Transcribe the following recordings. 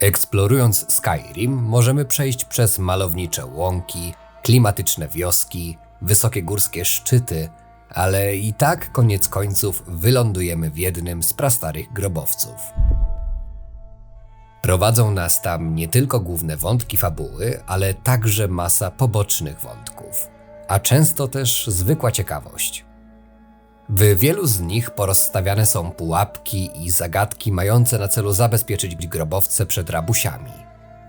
Eksplorując Skyrim, możemy przejść przez malownicze łąki, klimatyczne wioski, wysokie górskie szczyty, ale i tak koniec końców wylądujemy w jednym z prastarych grobowców. Prowadzą nas tam nie tylko główne wątki fabuły, ale także masa pobocznych wątków, a często też zwykła ciekawość. W wielu z nich porozstawiane są pułapki i zagadki mające na celu zabezpieczyć grobowce przed rabusiami.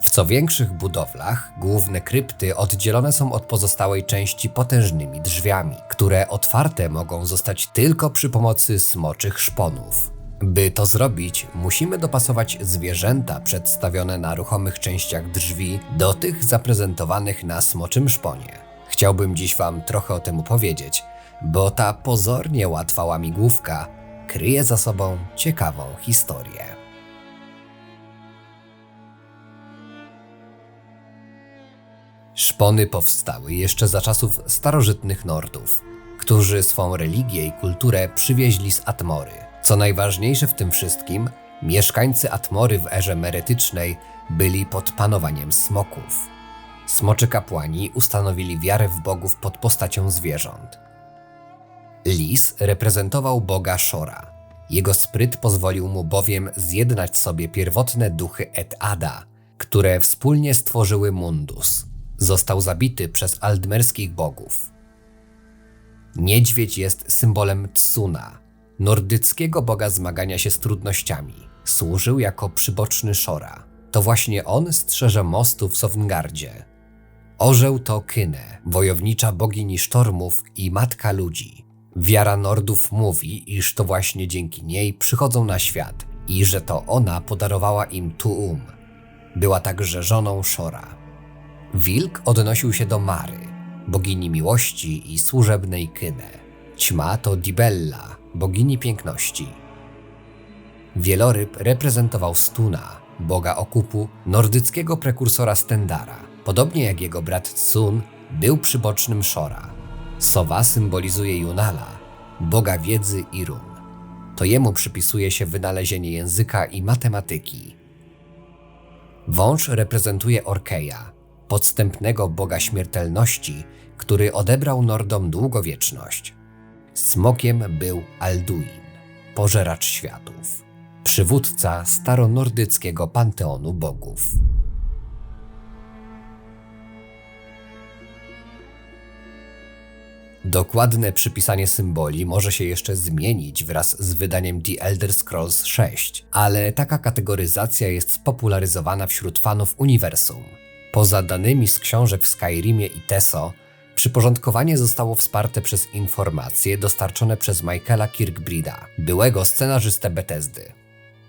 W co większych budowlach główne krypty oddzielone są od pozostałej części potężnymi drzwiami, które otwarte mogą zostać tylko przy pomocy smoczych szponów. By to zrobić, musimy dopasować zwierzęta przedstawione na ruchomych częściach drzwi do tych zaprezentowanych na smoczym szponie. Chciałbym dziś Wam trochę o tym opowiedzieć, bo ta pozornie łatwa łamigłówka kryje za sobą ciekawą historię. Szpony powstały jeszcze za czasów starożytnych Nordów, którzy swą religię i kulturę przywieźli z Atmory. Co najważniejsze w tym wszystkim, mieszkańcy Atmory w erze meretycznej byli pod panowaniem smoków. Smoczy kapłani ustanowili wiarę w bogów pod postacią zwierząt. Lis reprezentował boga Shora. Jego spryt pozwolił mu bowiem zjednać sobie pierwotne duchy Et-Ada, które wspólnie stworzyły Mundus. Został zabity przez aldmerskich bogów. Niedźwiedź jest symbolem Tsuna, nordyckiego boga zmagania się z trudnościami. Służył jako przyboczny Shora. To właśnie on strzeże mostu w Sovngardzie. Orzeł to Kynę, wojownicza bogini sztormów i matka ludzi. Wiara Nordów mówi, iż to właśnie dzięki niej przychodzą na świat i że to ona podarowała im Tuum. Była także żoną Shora. Wilk odnosił się do Mary, bogini miłości i służebnej Kynę. Ćma to Dibella, bogini piękności. Wieloryb reprezentował Stuna, boga okupu, nordyckiego prekursora Stendara. Podobnie jak jego brat Tsun, był przybocznym Shora. Sowa symbolizuje Junala, boga wiedzy i run. To jemu przypisuje się wynalezienie języka i matematyki. Wąż reprezentuje Orkeja, podstępnego boga śmiertelności, który odebrał Nordom długowieczność. Smokiem był Alduin, pożeracz światów, przywódca staronordyckiego panteonu bogów. Dokładne przypisanie symboli może się jeszcze zmienić wraz z wydaniem The Elder Scrolls 6, ale taka kategoryzacja jest spopularyzowana wśród fanów uniwersum. Poza danymi z książek w Skyrimie i Teso, przyporządkowanie zostało wsparte przez informacje dostarczone przez Michaela Kirkbrida, byłego scenarzystę Bethesdy.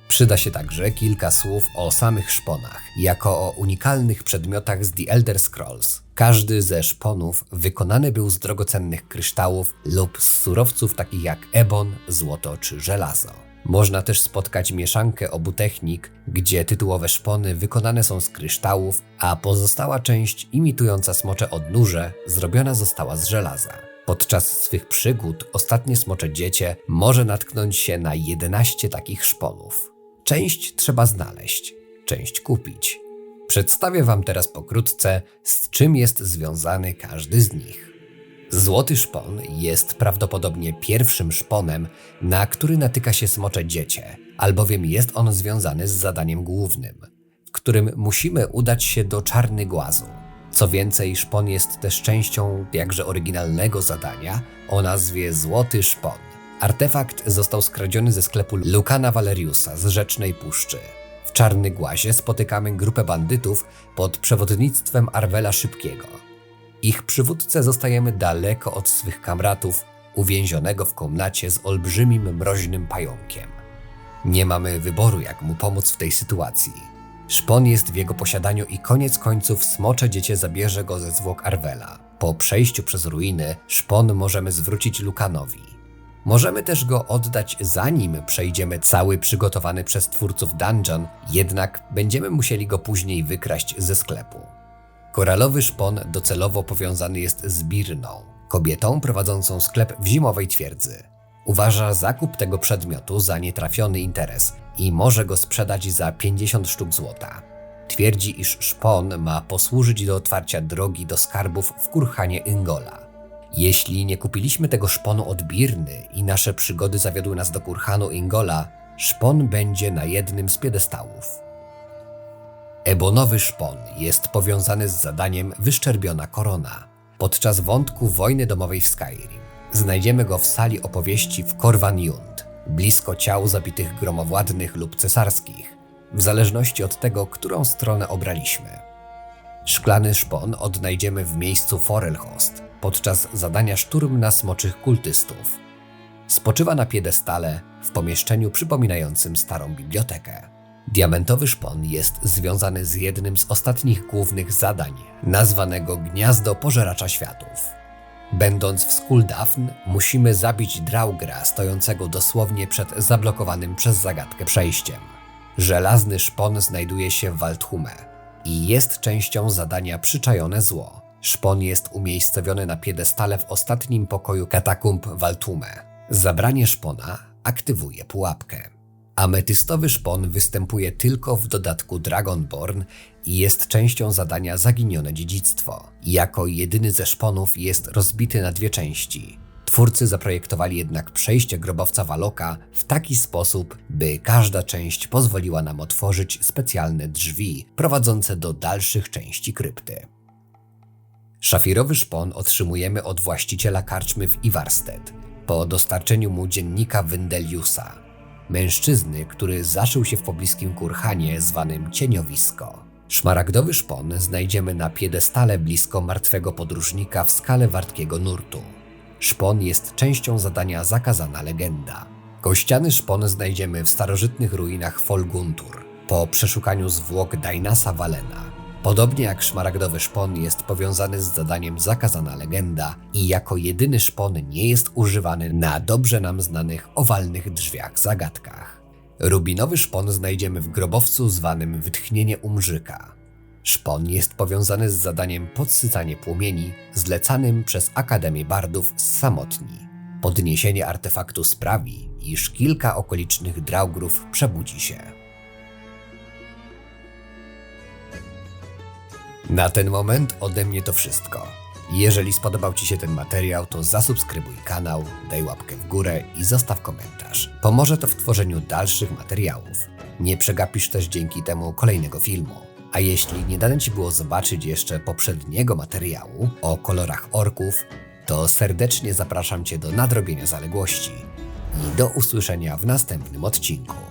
Przyda się także kilka słów o samych szponach, jako o unikalnych przedmiotach z The Elder Scrolls. Każdy ze szponów wykonany był z drogocennych kryształów lub z surowców takich jak ebon, złoto czy żelazo. Można też spotkać mieszankę obu technik, gdzie tytułowe szpony wykonane są z kryształów, a pozostała część imitująca smocze odnóże zrobiona została z żelaza. Podczas swych przygód ostatnie smocze dziecię może natknąć się na 11 takich szponów. Część trzeba znaleźć, część kupić. Przedstawię Wam teraz pokrótce, z czym jest związany każdy z nich. Złoty szpon jest prawdopodobnie pierwszym szponem, na który natyka się smocze dziecię, albowiem jest on związany z zadaniem głównym, w którym musimy udać się do Czarny Głazu. Co więcej, szpon jest też częścią jakże oryginalnego zadania o nazwie Złoty Szpon. Artefakt został skradziony ze sklepu Lukana Valeriusa z Rzecznej Puszczy. W Czarny Głazie spotykamy grupę bandytów pod przewodnictwem Arwela Szybkiego. Ich przywódcę zostajemy daleko od swych kamratów, uwięzionego w komnacie z olbrzymim mroźnym pająkiem. Nie mamy wyboru, jak mu pomóc w tej sytuacji. Szpon jest w jego posiadaniu i koniec końców smocze dziecię zabierze go ze zwłok Arwela. Po przejściu przez ruiny, szpon możemy zwrócić Lukanowi. Możemy też go oddać zanim przejdziemy cały przygotowany przez twórców dungeon, jednak będziemy musieli go później wykraść ze sklepu. Koralowy szpon docelowo powiązany jest z Birną, kobietą prowadzącą sklep w zimowej twierdzy. Uważa zakup tego przedmiotu za nietrafiony interes i może go sprzedać za 50 sztuk złota. Twierdzi, iż szpon ma posłużyć do otwarcia drogi do skarbów w Kurhanie Ingola. Jeśli nie kupiliśmy tego szponu od Birny i nasze przygody zawiodły nas do Kurhanu Ingola, szpon będzie na jednym z piedestałów. Ebonowy szpon jest powiązany z zadaniem Wyszczerbiona Korona. Podczas wątku wojny domowej w Skyrim znajdziemy go w sali opowieści w Korvan Jund, blisko ciał zabitych gromowładnych lub cesarskich, w zależności od tego, którą stronę obraliśmy. Szklany szpon odnajdziemy w miejscu Forelhost podczas zadania szturm na smoczych kultystów. Spoczywa na piedestale w pomieszczeniu przypominającym starą bibliotekę. Diamentowy szpon jest związany z jednym z ostatnich głównych zadań, nazwanego Gniazdo Pożeracza Światów. Będąc w Skuldafn, musimy zabić Draugra stojącego dosłownie przed zablokowanym przez zagadkę przejściem. Żelazny szpon znajduje się w Waldhume i jest częścią zadania Przyczajone Zło. Szpon jest umiejscowiony na piedestale w ostatnim pokoju katakumb Waldhume. Zabranie szpona aktywuje pułapkę. Ametystowy szpon występuje tylko w dodatku Dragonborn i jest częścią zadania Zaginione Dziedzictwo. Jako jedyny ze szponów jest rozbity na dwie części. Twórcy zaprojektowali jednak przejście grobowca Waloka w taki sposób, by każda część pozwoliła nam otworzyć specjalne drzwi prowadzące do dalszych części krypty. Szafirowy szpon otrzymujemy od właściciela karczmy w Ivarstead po dostarczeniu mu dziennika Wendeliusa, mężczyzny, który zaszył się w pobliskim kurhanie zwanym Cieniowisko. Szmaragdowy szpon znajdziemy na piedestale blisko martwego podróżnika w skale wartkiego nurtu. Szpon jest częścią zadania Zakazana Legenda. Kościany szpon znajdziemy w starożytnych ruinach Folguntur po przeszukaniu zwłok Dainasa Walena. Podobnie jak szmaragdowy szpon jest powiązany z zadaniem Zakazana Legenda i jako jedyny szpon nie jest używany na dobrze nam znanych owalnych drzwiach zagadkach. Rubinowy szpon znajdziemy w grobowcu zwanym Wytchnienie Umrzyka. Szpon jest powiązany z zadaniem Podsycanie płomieni zlecanym przez Akademię Bardów z Samotni. Podniesienie artefaktu sprawi, iż kilka okolicznych draugrów przebudzi się. Na ten moment ode mnie to wszystko. Jeżeli spodobał Ci się ten materiał, to zasubskrybuj kanał, daj łapkę w górę i zostaw komentarz. Pomoże to w tworzeniu dalszych materiałów. Nie przegapisz też dzięki temu kolejnego filmu. A jeśli nie dane Ci było zobaczyć jeszcze poprzedniego materiału o kolorach orków, to serdecznie zapraszam Cię do nadrobienia zaległości i do usłyszenia w następnym odcinku.